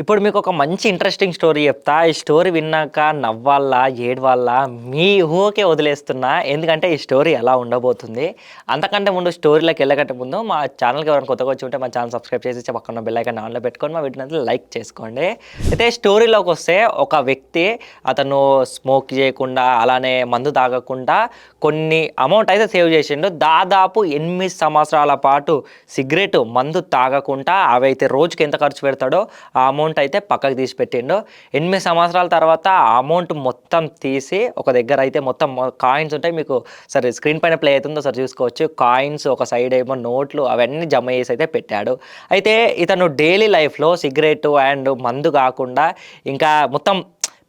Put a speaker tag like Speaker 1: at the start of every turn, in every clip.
Speaker 1: ఇప్పుడు మీకు ఒక మంచి ఇంట్రెస్టింగ్ స్టోరీ చెప్తా. ఈ స్టోరీ విన్నాక నవ్వాలా ఏడవాలా? మీ ఊహకే వదిలేస్తున్నా. ఎందుకంటే ఈ స్టోరీ ఎలా ఉండబోతుంది? అంతకంటే ముందు స్టోరీలోకి వెళ్ళకంటే ముందు మా ఛానల్కి ఎవరైనా కొత్తగా వచ్చి ఉంటే మా ఛానల్ సబ్స్క్రైబ్ చేసి పక్కన బెల్లైకన్ ఆన్లో పెట్టుకొని మా వీటిని లైక్ చేసుకోండి. అయితే స్టోరీలోకి వస్తే ఒక వ్యక్తి అతను స్మోక్ చేయకుండా అలానే మందు తాగకుండా కొన్ని అమౌంట్ అయితే సేవ్ చేసిండు. దాదాపు ఎనిమిది సంవత్సరాల పాటు సిగరెట్ మందు తాగకుండా అవైతే రోజుకి ఎంత ఖర్చు పెడతాడో ఆ అమౌంట్ అమౌంట్ అయితే పక్కకు తీసి పెట్టిండు. ఎనిమిది సంవత్సరాల తర్వాత ఆ అమౌంట్ మొత్తం తీసి ఒక దగ్గర అయితే మొత్తం కాయిన్స్ ఉంటాయి. మీకు సరే స్క్రీన్ పైన ప్లే అవుతుందో సరే చూసుకోవచ్చు. కాయిన్స్ ఒక సైడ్ ఏమో నోట్లు అవన్నీ జమ చేసి అయితే పెట్టాడు. అయితే ఇతను డైలీ లైఫ్లో సిగరెట్ అండ్ మందు కాకుండా ఇంకా మొత్తం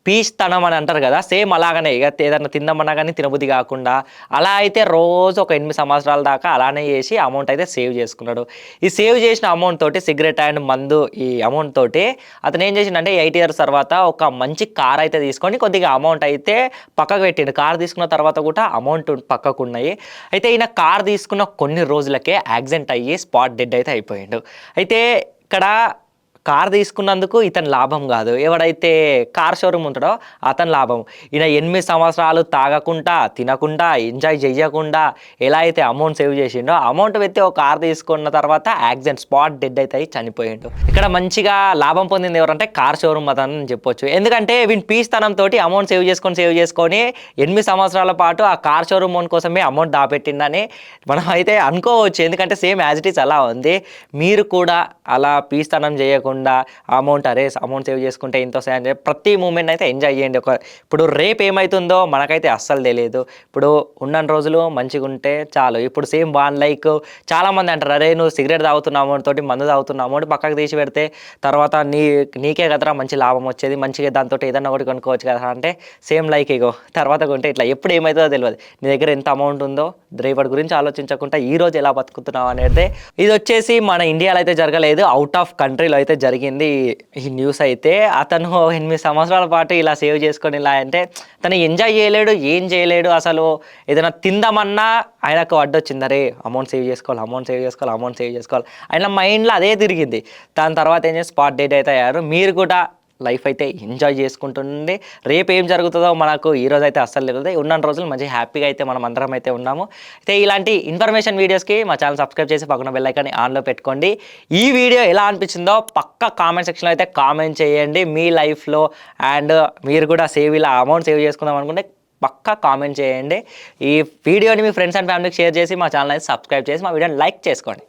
Speaker 1: పీస్తనం అని అంటారు కదా సేమ్ అలాగనే ఇక ఏదైనా తిందామన్నా కానీ తినబుద్ధి కాకుండా అలా అయితే రోజు ఒక ఎనిమిది సంవత్సరాల దాకా అలానే చేసి అమౌంట్ అయితే సేవ్ చేసుకున్నాడు. ఈ సేవ్ చేసిన అమౌంట్ తోటి సిగరెట్ అండ్ మందు ఈ అమౌంట్ తోటి అతను ఏం చేసిండంటే ఎయిట్ ఇయర్స్ తర్వాత ఒక మంచి కార్ అయితే తీసుకొని కొద్దిగా అమౌంట్ అయితే పక్కకు పెట్టిండు. కార్ తీసుకున్న తర్వాత కూడా అమౌంట్ పక్కకు ఉన్నాయి. అయితే ఈయన కార్ తీసుకున్న కొన్ని రోజులకే యాక్సిడెంట్ అయ్యి స్పాట్ డెడ్ అయితే అయిపోయిండు. అయితే ఇక్కడ కార్ తీసుకున్నందుకు ఇతని లాభం కాదు. ఎవడైతే కార్ షోరూమ్ ఉంటాడో అతని లాభం. ఈయన ఎనిమిది సంవత్సరాలు తాగకుండా తినకుండా ఎంజాయ్ చేయకుండా ఎలా అయితే అమౌంట్ సేవ్ చేసిండో అమౌంట్ పెట్టి ఒక కార్ తీసుకున్న తర్వాత యాక్సిడెంట్ స్పాట్ డెడ్ అయితే చనిపోయిండు. ఇక్కడ మంచిగా లాభం పొందింది ఎవరంటే కార్ షోరూమ్ అతను అని చెప్పొచ్చు. ఎందుకంటే వీని పీస్తనంతో అమౌంట్ సేవ్ చేసుకొని సేవ్ చేసుకొని ఎనిమిది సంవత్సరాల పాటు ఆ కార్ షోరూమ్ ఓన్ కోసమే అమౌంట్ దాపెట్టిందని మనం అయితే అనుకోవచ్చు. ఎందుకంటే సేమ్ యాజ్ ఇట్ ఈస్ అలా ఉంది. మీరు కూడా అలా పీస్తనం చేయకుండా అమౌంట్ అరే అమౌంట్ సేవ్ చేసుకుంటే ఇంత వస్తాయి అని చెప్పి ప్రతి మూమెంట్ అయితే ఎంజాయ్ చేయండి. ఒక ఇప్పుడు రేపు ఏమవుతుందో మనకైతే అస్సలు తెలియదు ఇప్పుడు ఉన్న రోజులు మంచిగా ఉంటే చాలు. ఇప్పుడు సేమ్ వాన్ లైక్ చాలామంది అంటారు అరే నువ్వు సిగరెట్ తాగుతున్న అమౌంట్ తోటి మందు తాగుతున్న అమౌంట్ పక్కకు తీసి పెడితే తర్వాత నీ నీకే కదరా మంచి లాభం వచ్చేది. మంచిగా దాంతో ఏదన్నా ఒకటి కొనుక్కోవచ్చు కదా అంటే సేమ్ లైక్ ఇగో. తర్వాత కొంటే ఇట్లా ఎప్పుడు ఏమవుతుందో తెలియదు నీ దగ్గర ఎంత అమౌంట్ ఉందో రేపటి గురించి ఆలోచించకుండా ఈ రోజు ఎలా బతుకుతున్నావు అనేది ఇది వచ్చేసి మన ఇండియాలో అయితే జరగలేదు. అవుట్ ఆఫ్ కంట్రీలో అయితే జరిగింది ఈ న్యూస్ అయితే. అతను ఎనిమిది సంవత్సరాల పాటు ఇలా సేవ్ చేసుకొని ఇలా అంటే తను ఎంజాయ్ చేయలేడు ఏం చేయలేడు అసలు ఏదైనా తిందామన్నా ఆయనకు అడ్డొచ్చింది. అరే అమౌంట్ సేవ్ చేసుకోవాలి అమౌంట్ సేవ్ చేసుకోవాలి అమౌంట్ సేవ్ చేసుకోవాలి. ఆయన మైండ్లో అదే తిరిగింది. దాని తర్వాత ఏం చేసి స్పాట్ డేట్ అయితే అయ్యారు. మీరు కూడా లైఫ్ అయితే ఎంజాయ్ చేసుకుంటుంది రేపు ఏం జరుగుతుందో మనకు ఈ రోజు అయితే అస్సలు తెలియదు ఉన్న రోజులు మంచి హ్యాపీగా అయితే మనం అందరం అయితే ఉన్నాము. అయితే ఇలాంటి ఇన్ఫర్మేషన్ వీడియోస్కి మా ఛానల్ సబ్స్క్రైబ్ చేసి పక్కన బెల్లైకాన్ని ఆన్లో పెట్టుకోండి. ఈ వీడియో ఎలా అనిపించిందో పక్క కామెంట్ సెక్షన్లో అయితే కామెంట్ చేయండి. మీ లైఫ్లో అండ్ మీరు కూడా సేవ్ ఇలా అమౌంట్ సేవ్ చేసుకుందాం అనుకుంటే పక్కా కామెంట్ చేయండి. ఈ వీడియోని మీ ఫ్రెండ్స్ అండ్ ఫ్యామిలీకి షేర్ చేసి మా ఛానల్ అయితే సబ్స్క్రైబ్ చేసి మా వీడియోని లైక్ చేసుకోండి.